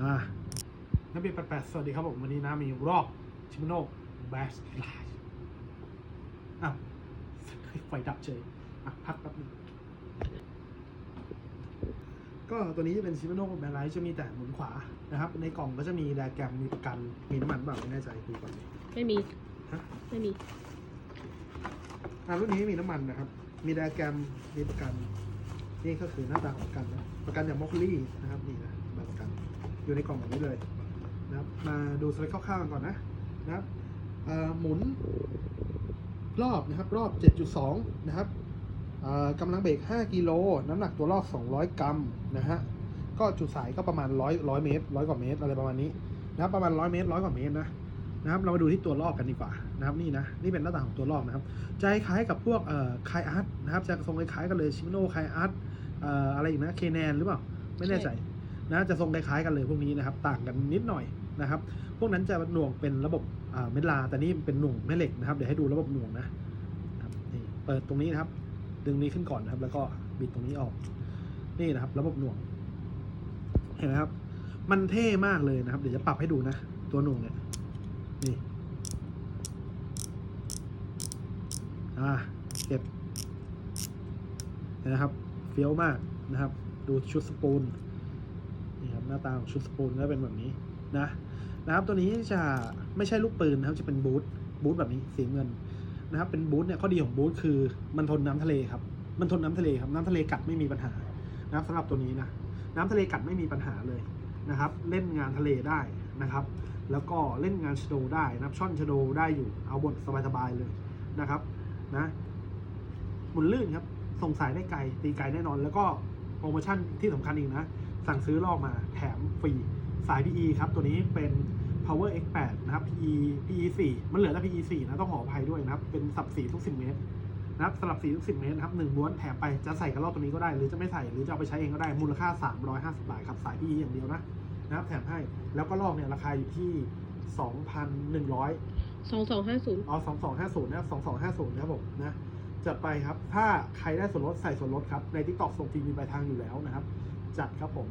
อ่านักบินแปดสวัสดีครับผม วันนี้นะมีรอบชิมโนแบสไลน์อ้าวไฟดับเฉยอะพักแป๊บนึงก็ตัวนี้จะเป็นชิมโนแบสไลน์จะมีแต่หมุนขวานะครับ ในกล่องก็จะมีแดแกรมมีประกันมีน้ำมันเปล่าไม่แน่ใจดูก่อนดิไม่มีฮะไม่มีอ่ารุ่นนี้ไม่มีน้ำมันนะครับ มีไดอะแกรมมีประกัน นี่ก็คือหน้าตาของประกันนะประกันจากมอคลี่นะครับนี่นะใบประกัน อยู่ในกล่องแบบนี้เลยนะครับมาดูสเปคคร่าวๆกันก่อนนะนะครับหมุนรอบนะครับรอบ 7.2 นะครับกำลังเบรก 5 กิโล น้ำหนักตัวรอบ 200 กรัมนะฮะก็จุดสายก็ประมาณ 100 100 เมตร 100 กว่าเมตรอะไรประมาณนี้นะครับประมาณ 100 เมตร 100 กว่าเมตรนะนะครับเรามาดูที่ตัวรอบกันดีกว่านะครับนี่นะนี่เป็นหน้าตาของตัวรอบนะครับจะคล้ายๆกับพวกเอ่อคายอาร์ตนะครับจะทรงคล้ายๆกันเลยชิมโนคายอาร์ตเอ่ออะไรอีกนะเคแนนหรือเปล่าไม่แน่ใจ นะจะทรงคล้ายๆกันเลยพวกนี้นะครับต่างกันนิดหน่อยนะครับ พวกนั้นจะหน่วงเป็นระบบเม็ดลาแต่นี่เป็นหน่วงแม่เหล็กนะครับเดี๋ยวให้ดูระบบหน่วงนะนี่เปิดตรงนี้นะครับ ดึงนี้ขึ้นก่อนนะครับ แล้วก็บิดตรงนี้ออก นี่นะครับ ระบบหน่วง เห็นไหมครับ มันเท่มากเลยนะครับ เดี๋ยวจะปรับให้ดูนะ ตัวหน่วงเนี่ยนี่อ่าเก็บเห็นะครับเฟี้ยวมากนะครับ ดูชุดสปูน หน้าตาของชุดสปูนก็เป็นแบบนี้นะนะครับตัวนี้จะไม่ใช่ลูกปืนนะครับจะเป็นบูทบูทแบบนี้สีเงินนะครับเป็นบูทเนี่ยข้อดีของบูทคือมันทนน้ำทะเลครับมันทนน้ำทะเลครับน้ำทะเลกัดไม่มีปัญหานะครับสำหรับตัวนี้นะน้ำทะเลกัดไม่มีปัญหาเลยนะครับ เล่นงานทะเลได้นะครับ แล้วก็เล่นงานชโดได้นะครับช่อนชโดได้อยู่เอาบทสบายๆเลยนะครับนะหมุนลื่นครับส่งสายได้ไกลตีไกลแน่นอน แล้วก็โปรโมชั่นที่สำคัญอีกนะ สั่งซื้อลอกมาแถมฟรีสาย PE ครับ ตัวนี้เป็น Power X8 นะครับ PE PE 4มันเหลือแต่ PE 4นะต้องขออภัยด้วยนะครับ เป็นสับสีทุก 10 เมตรนะครับสลับสีทุก 10 เมตรนะครับหนึ่งม้วนแถมไปจะใส่กระรอกตัวนี้ก็ได้ หรือจะไม่ใส่หรือจะเอาไปใช้เองก็ได้มูลค่า 350 บาทครับสาย PE อย่างเดียวนะนะครับแถมให้แล้วก็ลอกเนี่ยราคาอยู่ที่ 2,100สองสองห้าศูนย์อ๋อ2250 นะครับ2250 นะครับผมนะจัดไปครับ ถ้าใครได้ส่วนลดใส่ส่วนลดครับ ใน TikTok ส่งฟรีมีปลายทางอยู่แล้วนะครับ จัดครับผม